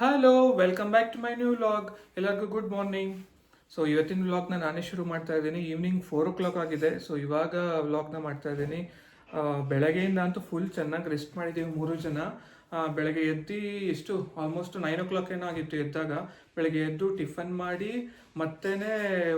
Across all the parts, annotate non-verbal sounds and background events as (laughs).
Hello welcome back to my new vlog ಎಲ್ಲರಿಗೂ good morning so ಇವತ್ತಿನ ವ್ಲಾಗ್ನ ನಾನೇ ಶುರು ಮಾಡ್ತಾ ಇದ್ದೀನಿ. ಈವ್ನಿಂಗ್ ಫೋರ್ ಓ ಕ್ಲಾಕ್ ಆಗಿದೆ. ಸೊ ಇವಾಗ ವ್ಲಾಗ್ನ ಮಾಡ್ತಾ ಇದ್ದೀನಿ. ಬೆಳಗ್ಗೆಯಿಂದ ಅಂತೂ ಫುಲ್ ಚೆನ್ನಾಗಿ ರೆಸ್ಟ್ ಮಾಡಿದ್ದೀವಿ ಮೂರು ಜನ. ಬೆಳಗ್ಗೆ ಎದ್ದು ಎಷ್ಟು ಆಲ್ಮೋಸ್ಟ್ ನೈನ್ ಓ ಕ್ಲಾಕ್ ಏನೋ ಆಗಿತ್ತು ಎದ್ದಾಗ, ಬೆಳಗ್ಗೆ ಎದ್ದು ಟಿಫನ್ ಮಾಡಿ ಮತ್ತೇ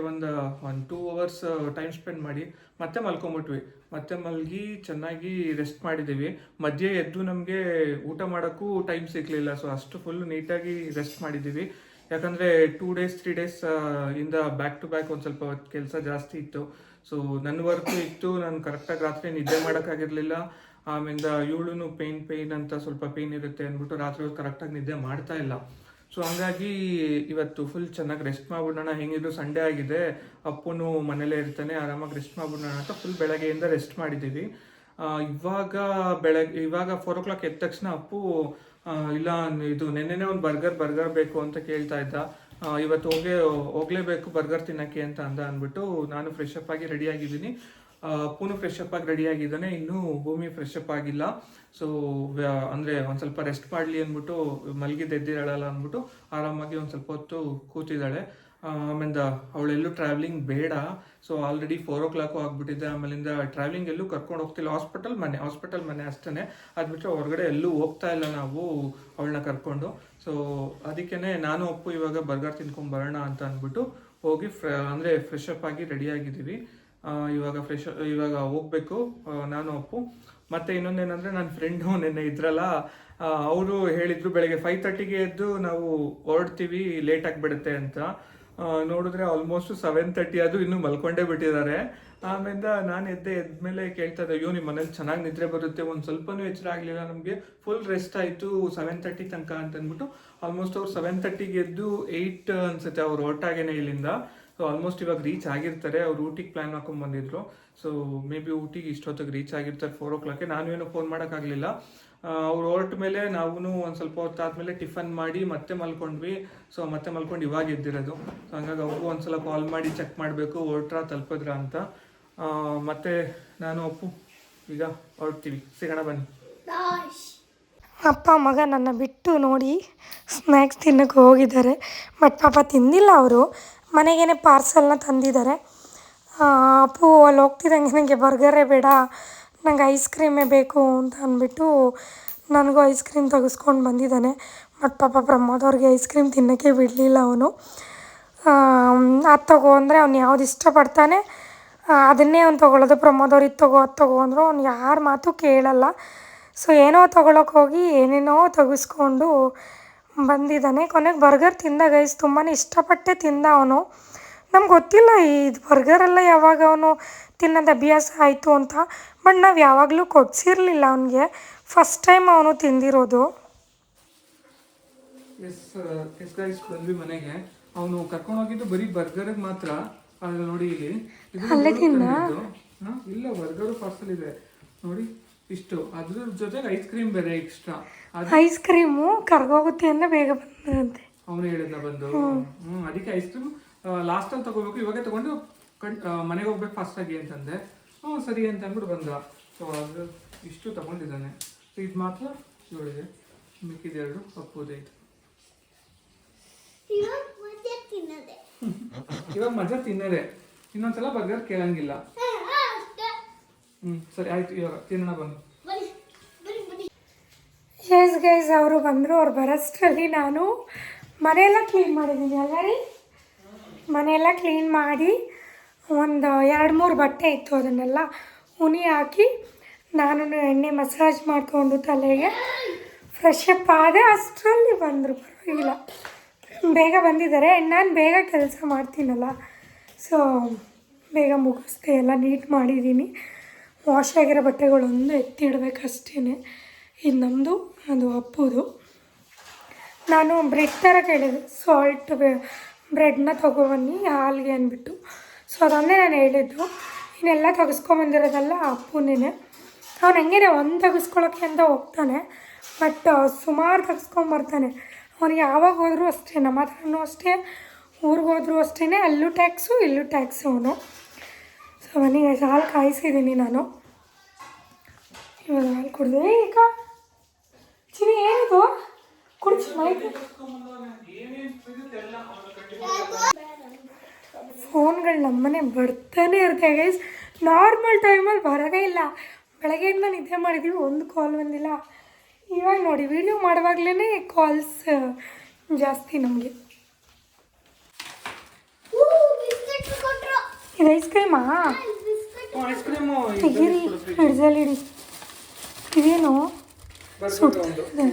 ಒಂದು one two hours time spend ಮಾಡಿ, ಮತ್ತೆ ಮಲ್ಕೊಂಬಿಟ್ವಿ. ಮತ್ತೆ ಮಲಗಿ ಚೆನ್ನಾಗಿ ರೆಸ್ಟ್ ಮಾಡಿದ್ದೀವಿ ಮಧ್ಯೆ ಎದ್ದು ನಮಗೆ ಊಟ ಮಾಡೋಕ್ಕೂ ಟೈಮ್ ಸಿಗಲಿಲ್ಲ. ಸೊ ಅಷ್ಟು ಫುಲ್ ನೀಟಾಗಿ ರೆಸ್ಟ್ ಮಾಡಿದ್ದೀವಿ ಯಾಕಂದರೆ ಟೂ ಡೇಸ್ ತ್ರೀ ಡೇಸ್ ಇಂದ ಬ್ಯಾಕ್ ಟು ಬ್ಯಾಕ್ ಒಂದು ಸ್ವಲ್ಪ ಕೆಲಸ ಜಾಸ್ತಿ ಇತ್ತು. ಸೊ ನನ್ನ ವರ್ಕು ಇತ್ತು, ನಾನು ಕರೆಕ್ಟಾಗಿ ರಾತ್ರಿ ನಿದ್ದೆ ಮಾಡೋಕ್ಕಾಗಿರಲಿಲ್ಲ ಆಮೇಲೆ ಇವಳು ಪೇಯ್ನ್ ಪೇಯ್ನ್ ಅಂತ ಸ್ವಲ್ಪ ಪೇಯ್ನ್ ಇರುತ್ತೆ ಅಂದ್ಬಿಟ್ಟು ರಾತ್ರಿ ಹೊತ್ತು ಕರೆಕ್ಟಾಗಿ ನಿದ್ದೆ ಮಾಡ್ತಾ ಇಲ್ಲ. ಸೊ ಹಂಗಾಗಿ ಇವತ್ತು ಫುಲ್ ಚೆನ್ನಾಗಿ ರೆಸ್ಟ್ ಮಾಡ್ಬಿಡೋಣ. ಹೆಂಗಿದ್ರು ಸಂಡೇ ಆಗಿದೆ. ಅಪ್ಪನು ಮನೇಲೇ ಇರ್ತಾನೆ. ಆರಾಮಾಗಿ ರೆಸ್ಟ್ ಮಾಡ್ಬಿಡೋಣ ಅಂತ ಫುಲ್ ಬೆಳಗ್ಗೆಯಿಂದ ರೆಸ್ಟ್ ಮಾಡಿದ್ದೀವಿ. ಇವಾಗ ಬೆಳಗ್ಗೆ ಇವಾಗ ಫೋರ್ ಓ ಕ್ಲಾಕ್ ಎದ್ದ ತಕ್ಷಣ ಅಪ್ಪು ಇಲ್ಲ, ಇದು ನೆನ್ನೆನೇ ಒಂದು ಬರ್ಗರ್ ಬರ್ಗರ್ ಬೇಕು ಅಂತ ಕೇಳ್ತಾ ಇದ್ದ. ಇವತ್ತು ಹೋಗೇ, ಹೋಗ್ಲೇಬೇಕು ಬರ್ಗರ್ ತಿನ್ನಕ್ಕೆ ಅಂತ ಅಂದ ಅಂದ್ಬಿಟ್ಟು ನಾನು ಫ್ರೆಶ್ ಅಪ್ ಆಗಿ ರೆಡಿ ಅಪ್ಪುನು ಫ್ರೆಶ್ ಅಪ್ ಆಗಿ ರೆಡಿ ಆಗಿದ್ದಾನೆ. ಇನ್ನೂ ಭೂಮಿ ಫ್ರೆಶ್ ಅಪ್ ಆಗಿಲ್ಲ. ಸೊ ಅಂದರೆ ಒಂದು ಸ್ವಲ್ಪ ರೆಸ್ಟ್ ಮಾಡಲಿ ಅಂದ್ಬಿಟ್ಟು ಮಲಗಿದ್ದು ಎದ್ದಿದ್ದಾಳಲ್ಲ ಅಂದ್ಬಿಟ್ಟು ಆರಾಮಾಗಿ ಒಂದು ಸ್ವಲ್ಪ ಹೊತ್ತು ಕೂತಿದ್ದಾಳೆ. ಆಮೇಲೆ ಅವಳೆಲ್ಲೂ ಟ್ರಾವೆಲಿಂಗ್ ಬೇಡ. So already four o'clock ಆಗಿಬಿಟ್ಟಿದೆ. ಆಮೇಲಿಂದ ಟ್ರಾವೆಲಿಂಗ್ ಎಲ್ಲೂ ಕರ್ಕೊಂಡು ಹೋಗ್ತಿಲ್ಲ. ಹಾಸ್ಪಿಟಲ್ ಮನೆ ಹಾಸ್ಪಿಟಲ್ ಮನೆ ಅಷ್ಟೇ ಅದು ಬಿಟ್ಟರೆ ಹೊರಗಡೆ ಎಲ್ಲೂ ಹೋಗ್ತಾ ಇಲ್ಲ ನಾವು ಅವಳನ್ನ ಕರ್ಕೊಂಡು. ಸೊ ಅದಕ್ಕೇ ನಾನು ಅಪ್ಪು ಇವಾಗ ಬರ್ಗರ್ ತಿನ್ಕೊಂಡು ಬರೋಣ ಅಂತ ಅಂದ್ಬಿಟ್ಟು ಹೋಗಿ ಫ್ರ ಅಂದರೆ ಫ್ರೆಶ್ ಅಪ್ ಆಗಿ ರೆಡಿ ಆ, ಇವಾಗ ಫ್ರೆಶ್ ಇವಾಗ ಹೋಗ್ಬೇಕು. ನಾನು ಅಪ್ಪು. ಮತ್ತೆ ಇನ್ನೊಂದೇನಂದ್ರೆ ನನ್ನ ಫ್ರೆಂಡು ನಿನ್ನೆ ಇದ್ರಲ್ಲ ಅವರು ಹೇಳಿದ್ರು ಬೆಳಗ್ಗೆ ಫೈವ್ ತರ್ಟಿಗೆ ಎದ್ದು ನಾವು ಹೊರಡ್ತೀವಿ ಲೇಟ್ ಆಗಿಬಿಡುತ್ತೆ ಅಂತ. ನೋಡಿದ್ರೆ ಆಲ್ಮೋಸ್ಟ್ ಸೆವೆನ್ ತರ್ಟಿ ಅದು ಇನ್ನೂ ಮಲ್ಕೊಂಡೇ ಬಿಟ್ಟಿದ್ದಾರೆ. ಆಮೇಲೆ ನಾನು ಎದ್ದೆ, ಎದ್ಮೇಲೆ ಕೇಳ್ತಾ ಇದ್ದೆ, ಅಯ್ಯೋ ನಿಮ್ಮ ಮನೇಲಿ ಚೆನ್ನಾಗಿ ನಿದ್ರೆ ಬರುತ್ತೆ. ಒಂದು ಸ್ವಲ್ಪನೂ ಎಚ್ಚರ ಆಗಲಿಲ್ಲ ನಮಗೆ. ಫುಲ್ ರೆಸ್ಟ್ ಆಯಿತು ಸೆವೆನ್ ತರ್ಟಿ ತನಕ. ಅಂತ ಅಂದ್ಬಿಟ್ಟು ಆಲ್ಮೋಸ್ಟ್ ಅವ್ರು ಸೆವೆನ್ ತರ್ಟಿಗೆ ಎದ್ದು ಏಯ್ಟ್ ಅನ್ಸುತ್ತೆ ಅವ್ರು ಹೊರಟಾಗೇನೆ ಇಲ್ಲಿಂದ. ಸೊ ಆಲ್ಮೋಸ್ಟ್ ಇವಾಗ ರೀಚ್ ಆಗಿರ್ತಾರೆ. ಅವ್ರು ಊಟಿಗೆ ಪ್ಲಾನ್ ಹಾಕೊಂಡ್ ಬಂದಿದ್ರು ಸೊ ಮೇ ಬಿ ಊಟಿಗೆ ಇಷ್ಟೊತ್ತಿಗೆ ರೀಚ್ ಆಗಿರ್ತಾರೆ ಫೋರ್ ಓ ಕ್ಲಾಕ್ಗೆ ನಾನು ಏನು ಫೋನ್ ಮಾಡೋಕ್ಕಾಗಲಿಲ್ಲ. ಅವ್ರು ಹೊರಟ ಮೇಲೆ ನಾವು ಒಂದು ಸ್ವಲ್ಪ ಹೊತ್ತಾದ್ಮೇಲೆ ಟಿಫನ್ ಮಾಡಿ ಮತ್ತೆ ಮಲ್ಕೊಂಡ್ವಿ. ಸೊ ಮತ್ತೆ ಮಲ್ಕೊಂಡು ಇವಾಗ ಇದ್ದಿರೋದು ಸೊ ಹಂಗಾಗಿ ಅವ್ರಿಗೂ ಒಂದ್ಸಲ ಕಾಲ್ ಮಾಡಿ ಚೆಕ್ ಮಾಡಬೇಕು. ಹೊರಟ್ರ ತಲುಪಿದ್ರ ಅಂತ. ಮತ್ತೆ ನಾನು ಅಪ್ಪು ಈಗ ಹೊರಡ್ತೀವಿ ಸಿಗೋಣ ಬನ್ನಿ. ಅಪ್ಪ ಮಗ ನನ್ನ ಬಿಟ್ಟು ನೋಡಿ ಸ್ನ್ಯಾಕ್ಸ್ ತಿನ್ನಕ್ಕೆ ಹೋಗಿದ್ದಾರೆ. ಬಟ್ ಪಾಪ ತಿಂದಿಲ್ಲ ಅವರು. ಮನೆಗೇನೆ ಪಾರ್ಸೆಲ್ನ ತಂದಿದ್ದಾರೆ. ಅಪ್ಪು ಅಲ್ಲಿ ಹೋಗ್ತಿದ್ದಂಗೆ ನನಗೆ ಬರ್ಗರೇ ಬೇಡ, ನಂಗೆ ಐಸ್ ಕ್ರೀಮೇ ಬೇಕು ಅಂತ ಅಂದ್ಬಿಟ್ಟು ನನಗೂ ಐಸ್ ಕ್ರೀಮ್ ತೆಗೆಸ್ಕೊಂಡು ಬಂದಿದ್ದಾನೆ. ಮತ್ತು ಪಾಪ ಪ್ರಮೋದ್ ಅವ್ರಿಗೆ ಐಸ್ ಕ್ರೀಮ್ ತಿನ್ನೋಕ್ಕೆ ಬಿಡಲಿಲ್ಲ ಅವನು. ಅದು ತಗೋ ಅಂದರೆ ಅವ್ನು ಯಾವ್ದು ಇಷ್ಟಪಡ್ತಾನೆ ಅದನ್ನೇ ಅವ್ನು ತೊಗೊಳ್ಳೋದು. ಪ್ರಮೋದ್ ಅವ್ರು ಇದು ತಗೋ, ಅದು ತಗೋ ಅಂದರು ಅವ್ನು ಯಾರ ಮಾತು ಕೇಳಲ್ಲ. ಸೊ ಏನೋ ತೊಗೊಳಕ್ಕೆ ಹೋಗಿ ಏನೇನೋ ತೆಗೆಸ್ಕೊಂಡು ಬಂದಿದ್ದಾನೆ. ಕೊನೆಗೆ ಬರ್ಗರ್ ತಿಂದ ಗೈಸ್ ತುಂಬಾ ಇಷ್ಟಪಟ್ಟೆ ತಿಂದ ಅವನು. ನಮ್ಗೆ ಗೊತ್ತಿಲ್ಲ ಇದು ಬರ್ಗರೆಲ್ಲ ಯಾವಾಗ ಅವನು ತಿನ್ನೋದು ಅಭ್ಯಾಸ ಆಯಿತು ಅಂತ. ಬಟ್ ನಾವು ಯಾವಾಗಲೂ ಕೊಡ್ಸಿರ್ಲಿಲ್ಲ ಅವನಿಗೆ. ಫಸ್ಟ್ ಟೈಮ್ ಅವನು ತಿಂದಿರೋದು. ಎಸ್ ಎಸ್ ಗೈಸ್ ಬಂದ್ವಿ ಮನೆಗೆ. ಅವನು ಕರ್ಕೊಂಡು ಹೋಗಿದ್ದು ಬರೀ ಬರ್ಗರ್ ಮಾತ್ರ. ಅಲ್ಲಿ ನೋಡಿ ಇಲ್ಲಿ. ಅಲ್ಲೇ ತಿನ್ನ? ಇಲ್ಲ ಬರ್ಗರ್ ಪಾರ್ಸಲ್ ಇದೆ. ನೋಡಿ. ಇಷ್ಟು. ಅದ್ರ ಜೊತೆಗೆ ಐಸ್ ಕ್ರೀಮ್ ಬೇರೆ ಎಕ್ಸ್ಟ್ರಾ ಅದು ಐಸ್ ಕ್ರೀಮು ಕರ್ಗೋಗುತ್ತೆ ಅಂದರೆ ಬೇಗ ಬಂದಂತೆ ಅವನು ಹೇಳಿದ್ನ ಬಂದು. ಹ್ಮ್. ಅದಕ್ಕೆ ಐಸ್ ಕ್ರೀಮ್ ಲಾಸ್ಟ್ ಅಲ್ಲಿ ತಗೋಬೇಕು. ಇವಾಗ ತಗೊಂಡು ಕಣ್- ಮನೆಗೆ ಹೋಗ್ಬೇಕು ಫಾಸ್ಟ್ ಆಗಿ ಅಂತಂದೆ. ಹ್ಞೂ ಸರಿ ಅಂತ ಅಂದ್ಬಿಟ್ಟು ಬಂದ. ಸೊ ಅದು ಇಷ್ಟು ತಗೊಂಡಿದ್ದಾನೆ. ಇದು ಮಾತ್ರ ಇವಳಿದೆ ಮಿಕ್ಕಿದೆರಡು ಅಪ್ಪುದೈದು ಇವಾಗ ಮಜಾ (laughs) ತಿನ್ನದೆ. ಇನ್ನೊಂದ್ಸಲ ಬರ್ಗರ್ ಕೇಳಂಗಿಲ್ಲ. ಹ್ಮ್ ಸರಿ ಆಯ್ತು ಇವಾಗ ತಿನ್ನೋಣ ಬಂದು ಎಸ್ ಗೈಸ್ ಅವರು ಬಂದರು ಅವ್ರು ಬರೋಷ್ಟರಲ್ಲಿ ನಾನು ಮನೆಯೆಲ್ಲ ಕ್ಲೀನ್ ಮಾಡಿದ್ದೀನಿ ಅಲ್ಲ ರೀ? ಮನೆಯೆಲ್ಲ ಕ್ಲೀನ್ ಮಾಡಿ ಒಂದು ಎರಡು ಮೂರು ಬಟ್ಟೆ ಇತ್ತು ಅದನ್ನೆಲ್ಲ ಉನಿ ಹಾಕಿ ನಾನು ಎಣ್ಣೆ ಮಸಾಜ್ ಮಾಡಿಕೊಂಡು ತಲೆಗೆ ಫ್ರೆಶ್ ಅಪ್ ಆದರೆ ಅಷ್ಟರಲ್ಲಿ ಬಂದರು ಪರವಾಗಿಲ್ಲ. ಬೇಗ ಬಂದಿದ್ದಾರೆ ನಾನು ಬೇಗ ಕೆಲಸ ಮಾಡ್ತೀನಲ್ಲ. ಸೊ ಬೇಗ ಮುಗಿಸ್ದೆ ಎಲ್ಲ ನೀಟ್ ಮಾಡಿದ್ದೀನಿ. ವಾಶ್ ಆಗಿರೋ ಬಟ್ಟೆಗಳೊಂದು ಎತ್ತಿಡಬೇಕಷ್ಟೇ ಇದು ನಮ್ಮದು ಅದು ಅಪ್ಪುದು. ನಾನು ಬ್ರೆಡ್ ಥರ ಕೇಳಿದೆ. ಸಾಲ್ಟ್ ಬ್ರೆಡ್ನ ತೊಗೊಬನ್ನಿ, ಹಾಲಿಗೆ ಅಂದ್ಬಿಟ್ಟು. ಸೊ ಅದನ್ನೇ ನಾನು ಹೇಳಿದ್ದು. ಇನ್ನೆಲ್ಲ ತೆಗೆಸ್ಕೊಂಬಂದಿರೋದೆಲ್ಲ ಅಪ್ಪುನೇ ಅವನು ಹಂಗೇನೆ ಒಂದು ತೆಗೆಸ್ಕೊಳ್ಳೋಕ್ಕೆ ಅಂತ ಹೋಗ್ತಾನೆ, ಬಟ್ ಸುಮಾರು ತೆಗೆಸ್ಕೊಂಬರ್ತಾನೆ. ಅವ್ನಿಗೆ ಯಾವಾಗ ಹೋದರೂ ಅಷ್ಟೇ, ನಮ್ಮ ಹತ್ರನೂ ಅಷ್ಟೇ, ಊರಿಗೆ ಹೋದರೂ ಅಷ್ಟೇ ಅಲ್ಲೂ ಟ್ಯಾಕ್ಸು, ಇಲ್ಲೂ ಟ್ಯಾಕ್ಸು ಅವನು. ಸೊ ಅವನಿಗೆ ಹಾಲು ಕಾಯಿಸಿದ್ದೀನಿ ನಾನು. ಇವಾಗ ಹಾಲು ಕುಡಿದೆ ಈಗ ಚಿನಿ ಏನಿದು? ಕುಡಿಸಿ ಮೈಕ್ ಫೋನ್ಗಳು ನಮ್ಮನೆ ಬರ್ತಾನೆ ಇರುತ್ತೆ ಗೈಸ್ ನಾರ್ಮಲ್ ಟೈಮಲ್ಲಿ ಬರೋದೇ ಇಲ್ಲ. ಬೆಳಗ್ಗೆಯಿಂದ ನಿದ್ದೆ ಮಾಡಿದ್ದೀವಿ ಒಂದು ಕಾಲ್ ಬಂದಿಲ್ಲ. ಇವಾಗ ನೋಡಿ ವಿಡಿಯೋ ಮಾಡುವಾಗಲೇ ಕಾಲ್ಸ್ ಜಾಸ್ತಿ ನಮಗೆ. ಇದು ಐಸ್ ಕ್ರೀಮಾ ಐಸ್ ಕ್ರೀಮು ತೆಗೀರಿ ಫ್ರಿಡ್ಜಲ್ಲಿ ಇಡಿ. ಇದೇನು? ಇದು.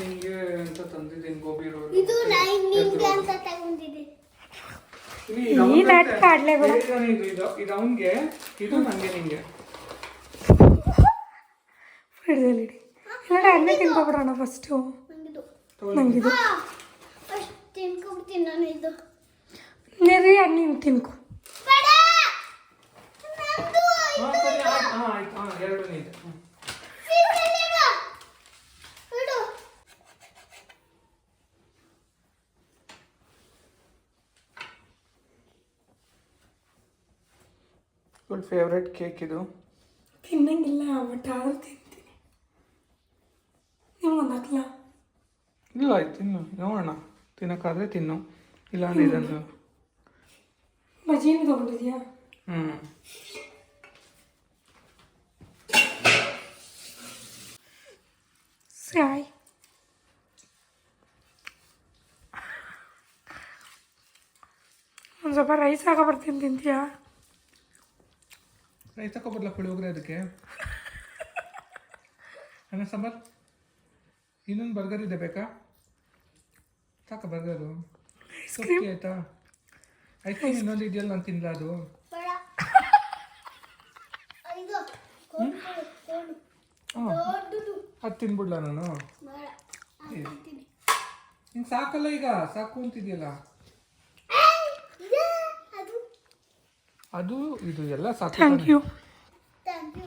ನಿಂಗೆ ಅಂತ ತಂದಿದ್ದೀನಿ ಗೋಬಿ ರೋಲ್. ಇದು ನೈ- ನಿಮ್ಗೆ ಅಂತ ಈ ಇದು ಇದು ಇದು ಅವನಿಗೆ ಇದು ನನಗೆ ನಿಂಗೆ. ಫ್ರಿಡ್ಜಲ್ಲಿ ಇಡಿ. ಇಲ್ಲ ತಿನ್ಕೊಬಿಡೋಣ ಫಸ್ಟು ನಂಗಿದು. ಫಸ್ಟ್ ತಿನ್ಕೊಂಡ್ಬಿಡ್ತೀನಿ ನಾನು ಇದು. ನೆರಿ ನೀನು ತಿನ್ಕೊ ಬೇಡ ನಂದು ಹಾಂ ಸರಿ ಆಯ್ತು ಹಾಂ ಆಯ್ತು ಹಾಂ ಎರಡು. ಬಿಡು ಫುಲ್ ಫೇವ್ರೆಟ್ ಕೇಕ್ ಇದು? ತಿನ್ನಂಗಿಲ್ಲ ಬಟ್ ಆದ್ರೂ ತಿಂತೀನಿ. ನಿಮ್ಗೊಂದು ಹಾಕ್ಲಾ ಇಲ್ಲ ಆಯ್ತು ತಿನ್ನು. ನೋಡೋಣ. ತಿನ್ನೋಕ್ಕಾದ್ರೆ ತಿನ್ನು. ಇಲ್ಲ ಅಂದ್ರೆ ಇದನ್ನು ಬಜೀನು ತೊಗೊಂಡಿದ್ಯಾ? ಹ್ಞೂ ಸಾಯ್ ಒಂದು ಸ್ವಲ್ಪ ರೈಸ್ ಹಾಕೋ ಬರ್ತೀನಿ ತಿಂತೀಯಾ? ರೈಸ್ ತಗೊಬರ್ಲ ಪುಳಿಯೋಗರೆ ಅದಕ್ಕೆ. ಅನ್ನ ಸಾಂಬಾರ್? ಇನ್ನೊಂದು ಬರ್ಗರ್ ಇದೆ ಬೇಕಾ? ಸಾಕ ಬರ್ಗರು ಸೊಪ್ಪಿ ಆಯ್ತಾ? ಐಸ್ ಕ್ರೀಮ್ ಇನ್ನೊಂದು ಇದೆಯಲ್ಲ ನಾನು ತಿನ್ಲ ಅದು. ಹ್ಞೂ ಹಾಂ ಅದು ತಿನ್ಬಿಡ್ಲ ನಾನು ಹಿಂಗೆ ಸಾಕಲ್ಲ ಈಗ ಸಾಕು ಅಂತಿದೆಯಲ್ಲ ಅದು ಅದು ಇದು ಎಲ್ಲ ಸಾಕು thank you thank you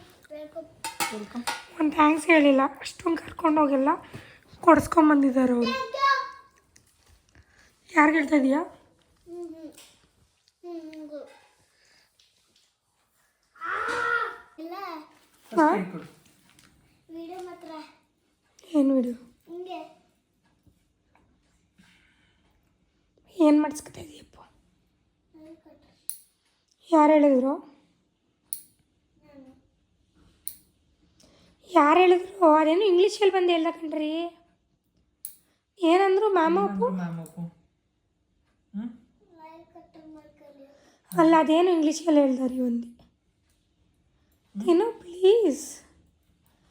welcome ಒಂದು ಥ್ಯಾಂಕ್ಸ್ ಹೇಳಿಲ್ಲ ಅಷ್ಟೊಂದು ಕರ್ಕೊಂಡೋಗೆಲ್ಲ ಕೊಡಿಸ್ಕೊಂಬಂದಿದ್ದಾರೆ ಅವರು ಯಾರಿಗೆ ಹೇಳ್ತಾ ಇದೀಯಾ ಹಾಂ ವಿಡಿಯೋ ಮಾತ್ರ. ಏನು ವಿಡಿಯೋ? ಹಿಂಗೆ. ಏನು ಮಾಡಿಸ್ಕೊತಾ ಇದೀಯಪ್ಪ ಯಾರು ಹೇಳಿದ್ರು? ಯಾರು ಹೇಳಿದ್ರು? ಅದೇನು ಇಂಗ್ಲೀಷಲ್ಲಿ ಬಂದು ಹೇಳ್ದ ಕಣ್ರಿ. ಏನಂದ್ರು ಮ್ಯಾಮ್ ಅಪ್ಪು? ಅಲ್ಲ ಅದೇನು ಇಂಗ್ಲೀಷಲ್ಲಿ ಹೇಳ್ದಾರಿ ಒಂದು. ಏನು ಪ್ಲೀಸ್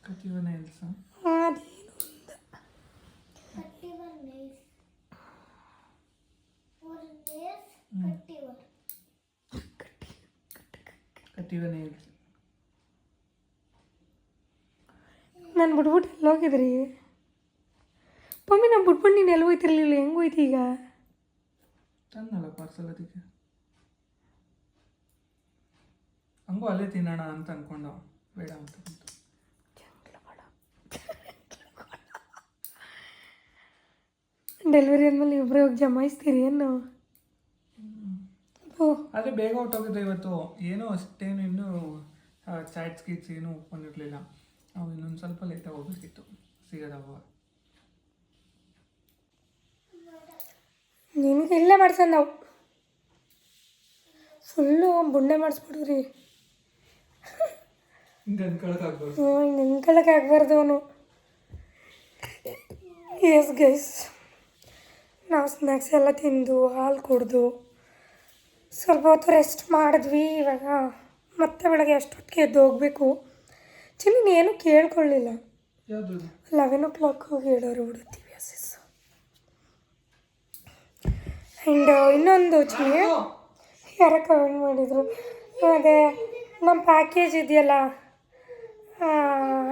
ಕತಿವನ ಎಲ್ಸ ಅದೇನು ಎಲ್ಸ ನಾನು ಬಿಟ್ಬಿಟ್ಟು ಎಲ್ಲಿ ಹೋಗಿದ್ರಿ? ಪಮ್ಮಿ ನಾನು ಬಿಟ್ಬಿಟ್ಟು ನೀನು ಎಲ್ಲಿ ಹೋಯ್ತಿರ್ಲಿಲ್ಲ? ಹೆಂಗೆ ಹೋಯ್ತು ಈಗ? ತಂದಲ್ಲ ಪಾರ್ಸಲ್ ಅದಕ್ಕೆ. ಹಂಗೂ ಅಲ್ಲೇ ತಿನ್ನೋಣ ಅಂತ ಅನ್ಕೊಂಡ ಬೇಡ ಅಂತ ಡೆಲಿವರಿ ಆದಮೇಲೆ ಇಬ್ಬರೇ ಹೋಗಿ ಜಮಾಯಿಸ್ತೀರಿ ಏನು ಆದರೆ ಬೇಗ ಹೊಟ್ಟೋಗಿದ್ದು ಇವತ್ತು. ಏನೋ ಅಷ್ಟೇನು ಇನ್ನೂ ಚಾಟ್ಸ್ ಗೀಟ್ಸ್ ಏನೂ ಇರಲಿಲ್ಲ. ನಾವು ಇನ್ನೊಂದು ಸ್ವಲ್ಪ ಲೇಟಾಗಿ ಹೋಗ್ಬೇಕಿತ್ತು. ಸಿಗೋದವ ನಿಮ್ಗೆ ಇಲ್ಲೇ ಮಾಡ್ಸೋಣ ನಾವು. ಫುಲ್ಲು ಬುಂಡೆ ಮಾಡಿಸ್ಬಿಡ್ರಿ. ಆಗಬಾರ್ದು. ಅವನು. ಎಸ್ ಗೈಸ್ ನಾವು ಸ್ನ್ಯಾಕ್ಸ್ ಎಲ್ಲ ತಿಂದು ಹಾಲು ಕುಡ್ದು ಸ್ವಲ್ಪ ಹೊತ್ತು ರೆಸ್ಟ್ ಮಾಡಿದ್ವಿ. ಇವಾಗ ಮತ್ತೆ ಬೆಳಗ್ಗೆ ಅಷ್ಟೊತ್ತಿಗೆ ಎದ್ದು ಹೋಗಬೇಕು. ಚಿನ್ನ ಏನು ಕೇಳ್ಕೊಳ್ಳಿಲ್ಲ. ಲೆವೆನ್ ಓ ಕ್ಲಾಕ್ ಹೇಳೋರು ಬಿಡುತ್ತೀವಿ ಅಸಿಸ್ ಆ್ಯಂಡ್ ಇನ್ನೊಂದು ಚಿನ್ನಿ ಯಾರ ಕಮೆಂಟ್ ಮಾಡಿದರು? ಅದೇ ನಮ್ಮ ಪ್ಯಾಕೇಜ್ ಇದೆಯಲ್ಲ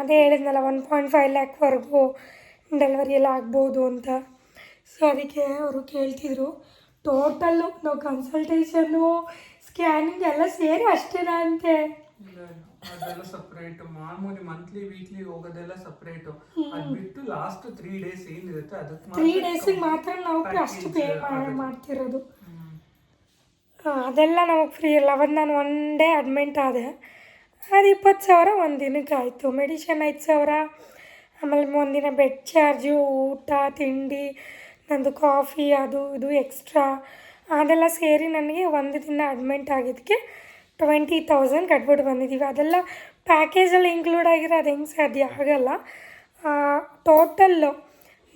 ಅದೇ ಹೇಳಿದ್ನಲ್ಲ ಒನ್ ಪಾಯಿಂಟ್ ಫೈವ್ ಲ್ಯಾಕ್ವರೆಗೂ ಡೆಲಿವರಿ ಎಲ್ಲ ಆಗ್ಬೋದು ಅಂತ. ಸೊ ಅದಕ್ಕೆ ಅವರು ಕೇಳ್ತಿದ್ರು. ಟೋಟಲ್ಲು ನಾವು ಕನ್ಸಲ್ಟೇಷನ್ನು ಸ್ಕ್ಯಾನಿಂಗ್ ಎಲ್ಲ ಸೇರಿ ಅಷ್ಟೇನಾ ಅಂತೆ. ಅದೆಲ್ಲ ಸಪ್ರೇಟ್ ಮಾಮೂಲಿ ಮಂತ್ಲಿ ವೀಕ್ಲಿ ಹೋಗೋದೆಲ್ಲ ಸಪ್ರೇಟು ಅದ್ ಬಿಟ್ಟು ಲಾಸ್ಟ್ ತ್ರೀ ಡೇಸ್ ಏನಿರುತ್ತೆ ಅದಕ್ಕೆ ತ್ರೀ ಡೇಸಿಗೆ ಮಾತ್ರ ನಾವು ಅಷ್ಟು ಪೇ ಮಾಡ್ತಿರೋದು. ಅದೆಲ್ಲ ನಮಗೆ ಫ್ರೀ ಇಲ್ಲ. ಅವತ್ತು ನಾನು ಒನ್ ಡೇ ಅಡ್ಮಿಂಟ್ ಆದೆ. ಅದು ಇಪ್ಪತ್ತು ಸಾವಿರ ಒಂದು ದಿನಕ್ಕೆ ಆಯಿತು. ಮೆಡಿಷನ್ ಐದು ಸಾವಿರ. ಆಮೇಲೆ ಒಂದಿನ ಬೆಡ್ ಚಾರ್ಜು ಊಟ ತಿಂಡಿ. ನಂದು ಕಾಫಿ, ಅದು ಇದು ಎಕ್ಸ್ಟ್ರಾ ಅದೆಲ್ಲ ಸೇರಿ ನನಗೆ ಒಂದು ದಿನ ಅಡ್ಮಿಂಟ್ ಆಗಿದ್ದಕ್ಕೆ ಟ್ವೆಂಟಿ ತೌಸಂಡ್ ಕಟ್ಬಿಟ್ಟು ಬಂದಿದ್ದೀವಿ. ಅದೆಲ್ಲ ಪ್ಯಾಕೇಜಲ್ಲಿ ಇನ್ಕ್ಲೂಡ್ ಆಗಿರೋ ಅದು ಹೆಂಗೆ ಸಾಧ್ಯ? ಆಗಲ್ಲ ಟೋಟಲ್ಲು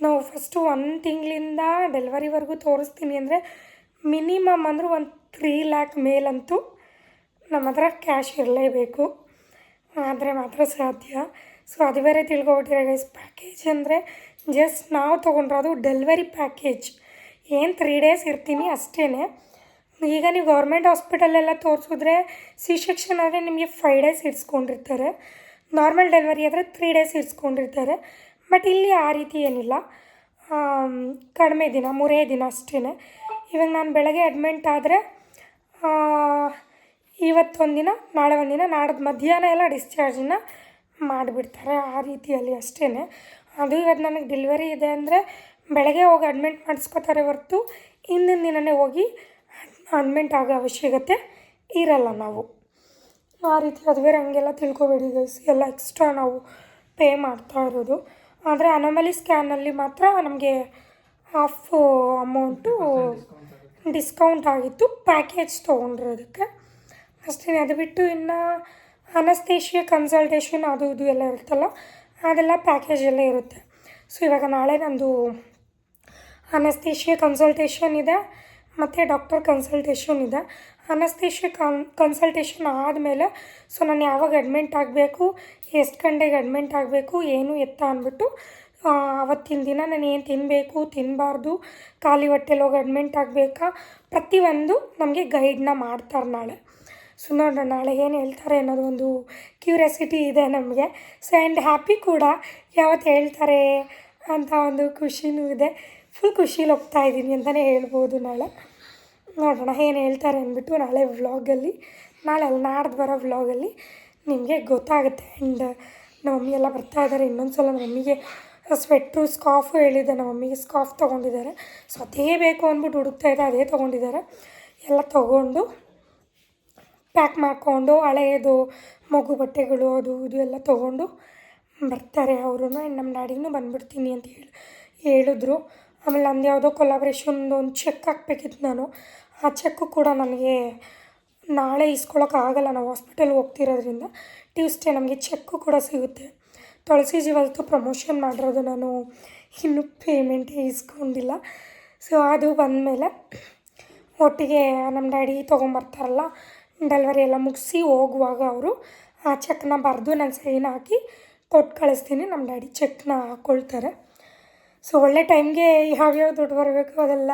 ನಾವು ಫಸ್ಟು ಒಂದು ತಿಂಗಳಿಂದ ಡೆಲಿವರಿವರೆಗೂ ತೋರಿಸ್ತೀನಿ ಅಂದರೆ ಮಿನಿಮಮ್ ಅಂದರೂ ಒಂದು ತ್ರೀ ಲ್ಯಾಕ್ ಮೇಲಂತೂ ನಮ್ಮ ಹತ್ರ ಕ್ಯಾಶ್ ಇರಲೇಬೇಕು. ಆದರೆ ಮಾತ್ರ ಸಾಧ್ಯ. ಸೊ ಅದು ಬೇರೆ ತಿಳ್ಕೊಬಿಟ್ಟಿರೋ ಗೈಸ್ ಪ್ಯಾಕೇಜ್ ಅಂದರೆ ಜಸ್ಟ್ ನಾವು ತೊಗೊಂಡಿರೋದು ಡೆಲ್ವರಿ ಪ್ಯಾಕೇಜ್ ಏನು ತ್ರೀ ಡೇಸ್ ಇರ್ತೀನಿ ಅಷ್ಟೇ ಈಗ ನೀವು ಗೌರ್ಮೆಂಟ್ ಹಾಸ್ಪಿಟಲೆಲ್ಲ ತೋರಿಸಿದ್ರೆ ಸಿ ಸೆಕ್ಷನ್ ಆದರೆ ನಿಮಗೆ ಫೈವ್ ಡೇಸ್ ಇರಿಸ್ಕೊಂಡಿರ್ತಾರೆ ನಾರ್ಮಲ್ ಡೆಲಿವರಿ ಆದರೆ ತ್ರೀ ಡೇಸ್ ಇರಿಸ್ಕೊಂಡಿರ್ತಾರೆ ಬಟ್ ಇಲ್ಲಿ ಆ ರೀತಿ ಏನಿಲ್ಲ. ಕಡಿಮೆ ದಿನ, ಮೂರೇ ದಿನ ಅಷ್ಟೇ ಇವಾಗ ನಾನು ಬೆಳಗ್ಗೆ ಅಡ್ಮಿಂಟ್ ಆದರೆ ಇವತ್ತೊಂದು ದಿನ, ನಾಳೆ ಒಂದಿನ ನಾಡ್ದು ಮಧ್ಯಾಹ್ನ ಎಲ್ಲ ಡಿಸ್ಚಾರ್ಜನ್ನ ಮಾಡಿಬಿಡ್ತಾರೆ ಆ ರೀತಿಯಲ್ಲಿ ಅಷ್ಟೇ ಅದು ಇವತ್ತು ನನಗೆ ಡೆಲಿವರಿ ಇದೆ ಅಂದರೆ ಬೆಳಗ್ಗೆ ಹೋಗಿ ಅಡ್ಮಿಂಟ್ ಮಾಡಿಸ್ಕೋತಾರೆ ಹೊರತು ಹಿಂದಿನ ದಿನವೇ ಹೋಗಿ ಅಡ್ಮಿಂಟ್ ಆಗೋ ಅವಶ್ಯಕತೆ ಇರಲ್ಲ ನಾವು. ಆ ರೀತಿ ಅದು ಬೇರೆ ಹಂಗೆಲ್ಲ ತಿಳ್ಕೊಬೇಡಿ ಗೈಸ್ ಎಲ್ಲ ಎಕ್ಸ್ಟ್ರಾ ನಾವು ಪೇ ಮಾಡ್ತಾ ಇರೋದು. ಆದರೆ ಅನಮಲಿ ಸ್ಕ್ಯಾನಲ್ಲಿ ಮಾತ್ರ ನಮಗೆ ಹಾಫ್ ಅಮೌಂಟು ಡಿಸ್ಕೌಂಟ್ ಆಗಿತ್ತು. ಪ್ಯಾಕೇಜ್ ತೊಗೊಂಡಿರೋದಕ್ಕೆ. ಅಷ್ಟೇ ಅದು ಬಿಟ್ಟು ಇನ್ನು ಅನಸ್ತೇಶಿಯ ಕನ್ಸಲ್ಟೇಷನ್ ಅದು ಇದು ಎಲ್ಲ ಇರುತ್ತಲ್ಲ ಅದೆಲ್ಲ ಪ್ಯಾಕೇಜಲ್ಲೇ ಇರುತ್ತೆ. ಸೊ ಇವಾಗ ನಾಳೆ ನಂದು ಅನಸ್ತೇಶಿಯ ಕನ್ಸಲ್ಟೇಷನ್ ಇದೆ, ಮತ್ತು ಡಾಕ್ಟರ್ ಕನ್ಸಲ್ಟೇಷನ್ ಇದೆ. ಅನಸ್ತೇಶಿಯ ಕನ್ ಕನ್ಸಲ್ಟೇಷನ್ ಆದಮೇಲೆ ಸೊ ನಾನು ಯಾವಾಗ ಅಡ್ಮಿಂಟ್ ಆಗಬೇಕು, ಎಷ್ಟು ಗಂಟೆಗೆ ಅಡ್ಮಿಂಟ್ ಆಗಬೇಕು, ಏನು ಎತ್ತ ಅಂದ್ಬಿಟ್ಟು ಅವತ್ತಿನ ದಿನ ನಾನು ಏನು ತಿನ್ನಬೇಕು ತಿನ್ನಬಾರ್ದು ಖಾಲಿ ಹೊಟ್ಟೆಲಿ ಹೋಗಿ ಅಡ್ಮಿಂಟ್ ಆಗಬೇಕಾ? ಪ್ರತಿಯೊಂದು ನಮಗೆ ಗೈಡ್ನ ಮಾಡ್ತಾರೆ ನಾಳೆ. ಸೊ ನೋಡೋಣ, ನಾಳೆ ಏನು ಹೇಳ್ತಾರೆ ಅನ್ನೋದು ಒಂದು ಕ್ಯೂರಿಯಾಸಿಟಿ ಇದೆ ನಮಗೆ. ಸೊ ಆ್ಯಂಡ್ ಹ್ಯಾಪಿ ಕೂಡ ಯಾವತ್ತು ಹೇಳ್ತಾರೆ ಅಂತ ಒಂದು ಖುಷಿನೂ ಇದೆ. ಫುಲ್ ಖುಷಿಲಿ ಹೋಗ್ತಾ ಇದ್ದೀನಿ ಅಂತಲೇ ಹೇಳ್ಬೋದು ನಾಳೆ. ನೋಡೋಣ, ಏನು ಹೇಳ್ತಾರೆ ಅಂದ್ಬಿಟ್ಟು ನಾಳೆ ವ್ಲಾಗಲ್ಲಿ ನಾಳೆ ಅಲ್ಲ ನಾಡ್ದು ಬರೋ ವ್ಲಾಗಲ್ಲಿ ನಿಮಗೆ ಗೊತ್ತಾಗುತ್ತೆ. ಆ್ಯಂಡ್ ನಮ್ಮ ಮಮ್ಮಿ ಎಲ್ಲ ಬರ್ತಾ ಇದ್ದಾರೆ ಇನ್ನೊಂದು ಸಲ ನಮ್ಮ ಮಮ್ಮಿಗೆ ಸ್ವೆಟ್ರು ಸ್ಕಾಫು ಹೇಳಿದ್ದೆ ನಮ್ಮ ಮಮ್ಮಿಗೆ ಸ್ಕಾಫ್ ತೊಗೊಂಡಿದ್ದಾರೆ. ಸೊ ಅದೇ ಬೇಕು ಅಂದ್ಬಿಟ್ಟು ಹುಡುಕ್ತಾ ಇದ್ದೆ, ಅದೇ ತೊಗೊಂಡಿದ್ದಾರೆ. ಎಲ್ಲ ತೊಗೊಂಡು ಪ್ಯಾಕ್ ಮಾಡಿಕೊಂಡು ಹಳೆಯದು ಮಗು ಬಟ್ಟೆಗಳು ಅದು ಇದು ಎಲ್ಲ ತೊಗೊಂಡು ಬರ್ತಾರೆ ಅವರು. ನಮ್ಮ ಡ್ಯಾಡಿಗೂ ಬಂದುಬಿಡ್ತೀನಿ ಅಂತ ಹೇಳಿ ಹೇಳಿದ್ರು. ಆಮೇಲೆ ನಂದು ಯಾವುದೋ ಕೊಲಾಬ್ರೇಷನ್ದು ಒಂದು ಚೆಕ್ ಹಾಕ್ಬೇಕಿತ್ತು ನಾನು. ಆ ಚೆಕ್ಕು ಕೂಡ ನನಗೆ ನಾಳೆ ಇಸ್ಕೊಳಕ್ಕಾಗಲ್ಲ ನಾವು ಹಾಸ್ಪಿಟಲ್ಗೆ ಹೋಗ್ತಿರೋದ್ರಿಂದ ಟ್ಯೂಸ್ಡೇ ನಮಗೆ ಚೆಕ್ಕು ಕೂಡ ಸಿಗುತ್ತೆ. ತುಳಸಿ ಜೀವಲ್ತು ಪ್ರಮೋಷನ್ ಮಾಡಿರೋದು ನಾನು. ಇನ್ನೂ ಪೇಮೆಂಟೇ ಇಸ್ಕೊಂಡಿಲ್ಲ. ಸೊ ಅದು ಬಂದಮೇಲೆ ಒಟ್ಟಿಗೆ ನಮ್ಮ ಡ್ಯಾಡಿ ತೊಗೊಂಬರ್ತಾರಲ್ಲ ಡೆಲಿವರಿ ಎಲ್ಲ ಮುಗಿಸಿ ಹೋಗುವಾಗ ಅವರು ಆ ಚೆಕ್ನ ಬರೆದು ನಾನು ಸೈನ್ ಹಾಕಿ ಕೊಟ್ಟು ಕಳಿಸ್ತೀನಿ ನಮ್ಮ ಡ್ಯಾಡಿ ಚೆಕ್ನ ಹಾಕ್ಕೊಳ್ತಾರೆ ಸೊ ಒಳ್ಳೆ ಟೈಮ್ಗೆ ಯಾವ್ಯಾವ ದುಡ್ಡು ಬರಬೇಕು ಅದೆಲ್ಲ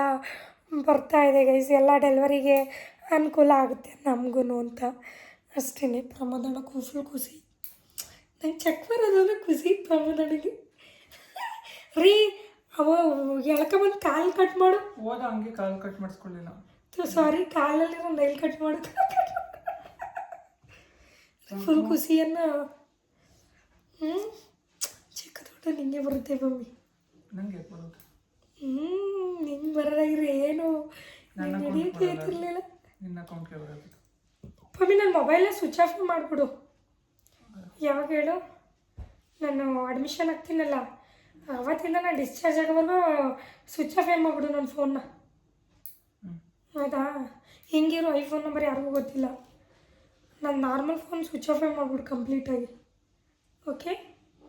ಬರ್ತಾ ಇದೆ ಗೈಸ್ ಎಲ್ಲ ಡೆಲಿವರಿಗೆ ಅನುಕೂಲ ಆಗುತ್ತೆ ನಮಗೂ ಅಂತ. ಅಷ್ಟೇ ಪ್ರಮೋದಣ್ಣ ಖುಷಿ ಖುಷಿ ನಂಗೆ ಚೆಕ್ ಬರೋದಂದ್ರೆ ಖುಷಿ ಪ್ರಮೋದಣ್ಣಗೆ ರೀ ಅವ ಎಳ್ಕೊಂಬಂದು ಕಾಲು ಕಟ್ ಮಾಡು. ಹೋದ ಹಂಗೆ ಕಾಲು ಕಟ್ ಮಾಡಿಸ್ಕೊಳ್ಳಿಲ್ಲ ಸಾರಿ ಕಾಲಲ್ಲಿ ಒಂದು ನೈಲ್ ಕಟ್ ಮಾಡು ಫುಲ್ ಖುಷಿಯನ್ನು. ಹ್ಞೂ ಚಿಕ್ಕ ದೊಡ್ಡ ನಿಂಗೆ ಬರುತ್ತೆ ಮಮ್ಮಿ. ನನಗೆ ಬರುತ್ತೆ ಹ್ಞೂ ನಿಂಗೆ ಬರೋದಾಗಿದ್ರೆ ಏನು? ಬರಲ್ಲ. ಇರ್ತಿರ್ಲಿಲ್ಲ ನಿನ್ನ ಅಕೌಂಟ್ಗೆ ಬರೋದು. ಮಮ್ಮಿ ನನ್ನ ಮೊಬೈಲೇ ಸ್ವಿಚ್ ಆಫ್ ಮಾಡಿಬಿಡು. ಯಾವಾಗ ಹೇಳು? ನಾನು ಅಡ್ಮಿಷನ್ ಆಗ್ತೀನಲ್ಲ. ಅವತ್ತಿಂದ ನಾನು ಡಿಸ್ಚಾರ್ಜ್ ಆಗೋವರೆಗೂ ಸ್ವಿಚ್ ಆಫ್ ಏನು ಮಾಡಿಬಿಡು ನನ್ನ ಫೋನ್ನ. ಆಯಿತಾ ಹಿಂಗಿರೋ ಐಫೋನ್ ನಂಬರ್ ಯಾರಿಗೂ ಗೊತ್ತಿಲ್ಲ. ನನ್ನ ನಾರ್ಮಲ್ ಫೋನ್ ಸ್ವಿಚ್ ಆಫೇ ಮಾಡ್ಬಿಡು ಕಂಪ್ಲೀಟಾಗಿ. ಓಕೆ?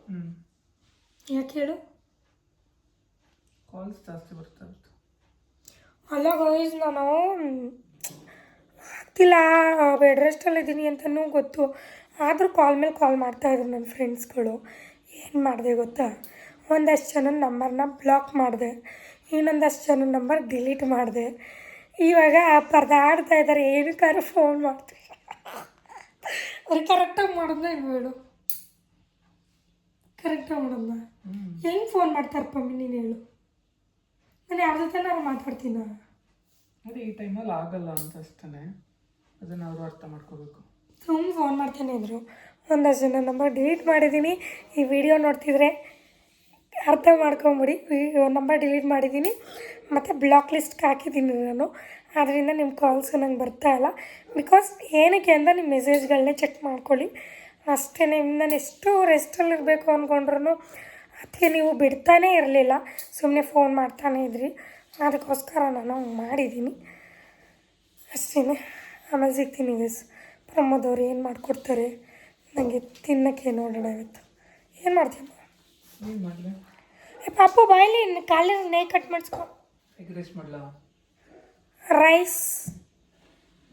ಹ್ಞೂ ಯಾಕೆ ಹೇಳು? ಕಾಲ್ಸ್ ಜಾಸ್ತಿ ಬರ್ತಾ ಇತ್ತು ಅಲ್ಲ ಗಾಯ್ಸ್ ನಾನು ಆಗ್ತಿಲ್ಲ ಬೆಡ್ ರೆಸ್ಟಲ್ಲಿದ್ದೀನಿ ಅಂತಲೂ ಗೊತ್ತು. ಆದರೂ ಕಾಲ್ ಮೇಲೆ ಕಾಲ್ ಮಾಡ್ತಾಯಿದ್ರು ನನ್ನ ಫ್ರೆಂಡ್ಸ್ಗಳು ಏನು ಮಾಡಿದೆ ಗೊತ್ತಾ? ಒಂದಷ್ಟು ಜನ ನಂಬರ್ನ ಬ್ಲಾಕ್ ಮಾಡಿದೆ. ಇನ್ನೊಂದಷ್ಟು ಜನ ನಂಬರ್ ಡಿಲೀಟ್ ಮಾಡಿದೆ. ಇವಾಗ ಪರದಾಡ್ತಾ ಇದ್ದಾರೆ ಏನಕ್ಕಾದ್ರೂ ಫೋನ್ ಮಾಡ್ತೀವಿ. ಅವ್ರು ಕರೆಕ್ಟಾಗಿ ಮಾಡೋದನ್ನ ಹೆಂಗೆ ಹೇಳು? ಕರೆಕ್ಟಾಗಿ ಮಾಡೋದನ್ನ ಹ್ಞೂ ಹೆಂಗೆ ಫೋನ್ ಮಾಡ್ತಾರಪ್ಪ ನೀನು ಹೇಳು? ನಾನು ಯಾರ ಜೊತೆ ನಾನು ಮಾತಾಡ್ತೀನ? ಅದೇ ಈ ಟೈಮಲ್ಲಿ ಆಗಲ್ಲ ಅಂತ ಅಷ್ಟೇ ಅದನ್ನು ಅವರು ಅರ್ಥ ಮಾಡ್ಕೋಬೇಕು. ತುಂಬ ಫೋನ್ ಮಾಡ್ತಾನೆ ಇದ್ರು ಒಂದಷ್ಟು ಜನ ನಂಬರ್ ಡಿಲೀಟ್ ಮಾಡಿದ್ದೀನಿ ಈ ವಿಡಿಯೋ ನೋಡ್ತಿದ್ರೆ ಅರ್ಥ ಮಾಡ್ಕೊಂಬಿಡಿ. ನಂಬರ್ ಡಿಲೀಟ್ ಮಾಡಿದ್ದೀನಿ ಮತ್ತು ಬ್ಲಾಕ್ ಲಿಸ್ಟ್ಗೆ ಹಾಕಿದ್ದೀನಿ ನಾನು. ಆದ್ದರಿಂದ ನಿಮ್ಮ ಕಾಲ್ಸು ನಂಗೆ ಬರ್ತಾ ಇಲ್ಲ. ಬಿಕಾಸ್ ಏನಕ್ಕೆ ಅಂತ ನಿಮ್ಮ ಮೆಸೇಜ್ಗಳನ್ನೇ ಚೆಕ್ ಮಾಡ್ಕೊಳ್ಳಿ. ಅಷ್ಟೇ ನಾನು ಎಷ್ಟು ರೆಸ್ಟಲ್ಲಿ ಇರಬೇಕು ಅಂದ್ಕೊಂಡ್ರು ಅದಕ್ಕೆ ನೀವು ಬಿಡ್ತಾನೇ ಇರಲಿಲ್ಲ. ಸುಮ್ಮನೆ ಫೋನ್ ಮಾಡ್ತಾನೇ ಇದ್ರಿ. ಅದಕ್ಕೋಸ್ಕರ ನಾನು ಹಂಗೆ ಮಾಡಿದ್ದೀನಿ. ಅಷ್ಟೇ ಆಮೇಲೆ ಸಿಗ್ತೀನಿ ಗೈಸ್ ಪ್ರಮೋದವ್ರು ಏನು ಮಾಡಿಕೊಡ್ತಾರೆ? ನನಗೆ ತಿನ್ನಕ್ಕೆ ನೋಡೋಣ ಇವತ್ತು. ಏನು ಮಾಡ್ತೀಯಮ್ಮ ಏ ಪಾಪು ಬಾಯಲ್ಲಿ ಕಾಲಿನ ನೇ ಕಟ್ ಮಾಡಿಸ್ಕೊ. ರೈಸ್.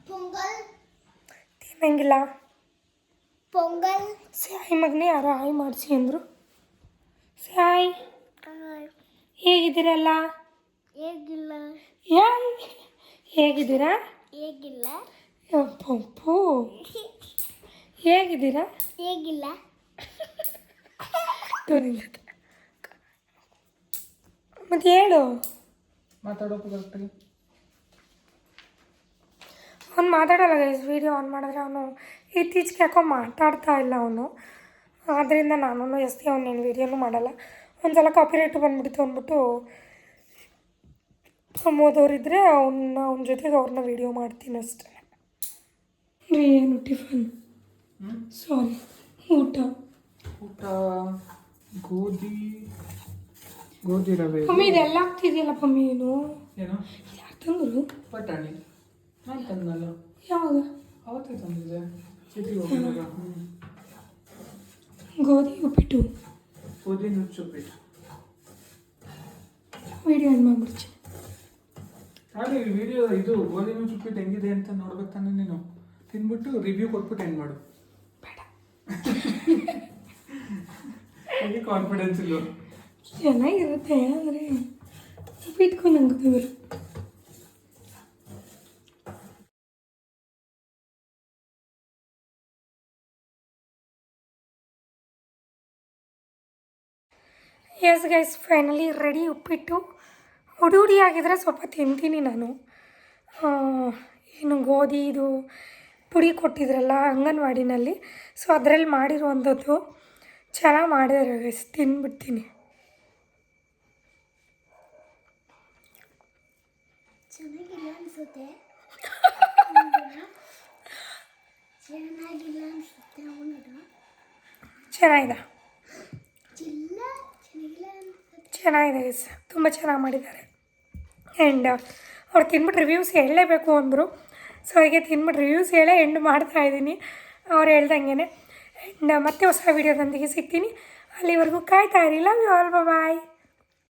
ಪೊಂಗಲ್. ತಿನ್ನಂಗಿಲ್ಲ. ಪೊಂಗಲ್. ಸಾಯಿ ಮಗನೇ ಯಾರೋ ಹಾಯ್ ಮಾಡಿಸಿ ಅಂದರು. ಸಾಯ್ ಹೇಗಿದ್ದೀರಲ್ಲ? ಹೇಗಿಲ್ಲ. ಯಾಯ್ ಹೇಗಿದ್ದೀರಾ? ಹೇಗಿಲ್ಲ. ಪಂಪು ಹೇಗಿದ್ದೀರಾ? ಹೇಗಿಲ್ಲ. ಮತ್ತೆ ಹೇಳು. ಮಾತಾಡೋಕೆ ಅವ್ನು ಮಾತಾಡಲ್ಲ ಗೈಸ್ ವಿಡಿಯೋ ಆನ್ ಮಾಡಿದ್ರೆ ಅವನು ಇತ್ತೀಚೆಗೆ ಯಾಕೋ ಮಾತಾಡ್ತಾ ಇಲ್ಲ ಅವನು. ಆದ್ದರಿಂದ ನಾನು ಜಾಸ್ತಿ ಅವನೇನು ವೀಡಿಯೋನೂ ಮಾಡಲ್ಲ. ಒಂದ್ಸಲ ಕಾಪಿರೈಟ್ ಬಂದ್ಬಿಡ್ತು ಅಂದ್ಬಿಟ್ಟು ಪ್ರಮೋದವ್ರಿದ್ರೆ ಅವನ್ನ ಅವ್ನ ಜೊತೆಗೆ ಅವ್ರನ್ನ ವಿಡಿಯೋ ಮಾಡ್ತೀನಿ ಅಷ್ಟೇ. ಏನು ಟಿಫನ್? ಸಾರಿ ಊಟ? ಊಟ ಗೋಧಿ ಗೋಧಿ ರವೆ. ಮಮ್ಮಿ ಇದೆಲ್ಲ ಆಗ್ತಿದೆಯಲ್ಲ ಮಮ್ಮಿ ಏನು ಏನು? ಯಾರು ತಂದರು? ಬಟಾಣಿ. ನಾನು ತಂದಲ್ಲ ಯಾವಾಗ? ಅವತ್ತೇ ತಂದಿದ್ದೆ. ಸಿಟಿಗೆ ಹೋಗಿದ್ದಾಗ ಗೋಧಿ ಉಪ್ಪಿಟ್ಟು. ಗೋಧಿ ನುಚ್ಚುಪ್ಪಿಟ್ಟು ವಿಡಿಯೋ ಏನು ಮಾಡ್ಬಿಡ್ಚಿ. ಹಾಗೆ ಈ ವಿಡಿಯೋ ಇದು ಗೋಧಿ ನುಚ್ಚುಪ್ಪಿಟ್ಟು ಹೆಂಗಿದೆ ಅಂತ ನೋಡ್ಬೇಕು ತಾನೆ ನೀನು. ತಿನ್ಬಿಟ್ಟು ರಿವ್ಯೂ ಕೊಟ್ಬಿಟ್ಟು ಎಂಡ್ ಮಾಡು. ಬೇಡ. (laughs) ಹಾಗೆ ಕಾನ್ಫಿಡೆನ್ಸ್ ಇಲ್ಲ ಚೆನ್ನಾಗಿರುತ್ತೆ ಅಂದರೆ ಉಪ್ಪಿಟ್ಕೊಂಡು ನಂಗೆ ದೂರ ಎಸ್ ಗೈಸ್ ಫೈನಲಿ ರೆಡಿ ಉಪ್ಪಿಟ್ಟು. ಹುಡಿ ಹುಡಿ ಆಗಿದ್ರೆ ಸ್ವಲ್ಪ ತಿಂತೀನಿ ನಾನು. ಏನು ಗೋಧಿ ಇದು ಪುಡಿ ಕೊಟ್ಟಿದ್ರಲ್ಲ ಅಂಗನವಾಡಿನಲ್ಲಿ. ಸೊ ಅದರಲ್ಲಿ ಮಾಡಿರುವಂಥದ್ದು ಚೆನ್ನಾಗಿ ಮಾಡಿದ್ರೆ ಗೈಸ್ ತಿಂದ್ಬಿಡ್ತೀನಿ ಚೆನ್ನಾಗಿಲ್ಲ ಅನ್ಸುತ್ತೆ. (laughs) ಚೆನ್ನಾಗಿಲ್ಲ ಅನ್ಸುತ್ತೆ ಅವನಿದು ಚೆನ್ನಾಗಿದೆ ಚಿಲ್ಲ ಚೆನ್ನಾಗಿಲ್ಲ ಅನ್ಸುತ್ತೆ ಚೆನ್ನಾಗಿದೆ ಗೈಸ್ ತುಂಬ ಚೆನ್ನಾಗಿ ಮಾಡಿದ್ದಾರೆ. ಆ್ಯಂಡ್ ಅವ್ರು ತಿನ್ಬಿಟ್ಟು ರಿವ್ಯೂಸ್ ಹೇಳಲೇಬೇಕು ಅಂದರು. ಸೊ ಹೀಗೆ ತಿಂದ್ಬಿಟ್ಟು ರಿವ್ಯೂಸ್ ಹೇಳೇ ಎಂಡ್ ಮಾಡ್ತಾ ಇದ್ದೀನಿ. ಅವ್ರು ಹೇಳ್ದಂಗೆ ಆ್ಯಂಡ್ ಮತ್ತೆ ಹೊಸ ವೀಡಿಯೋದೊಂದಿಗೆ ಸಿಗ್ತೀನಿ. ಅಲ್ಲಿವರೆಗೂ ಕಾಯ್ತಾ ಇರಿ. Love you all bye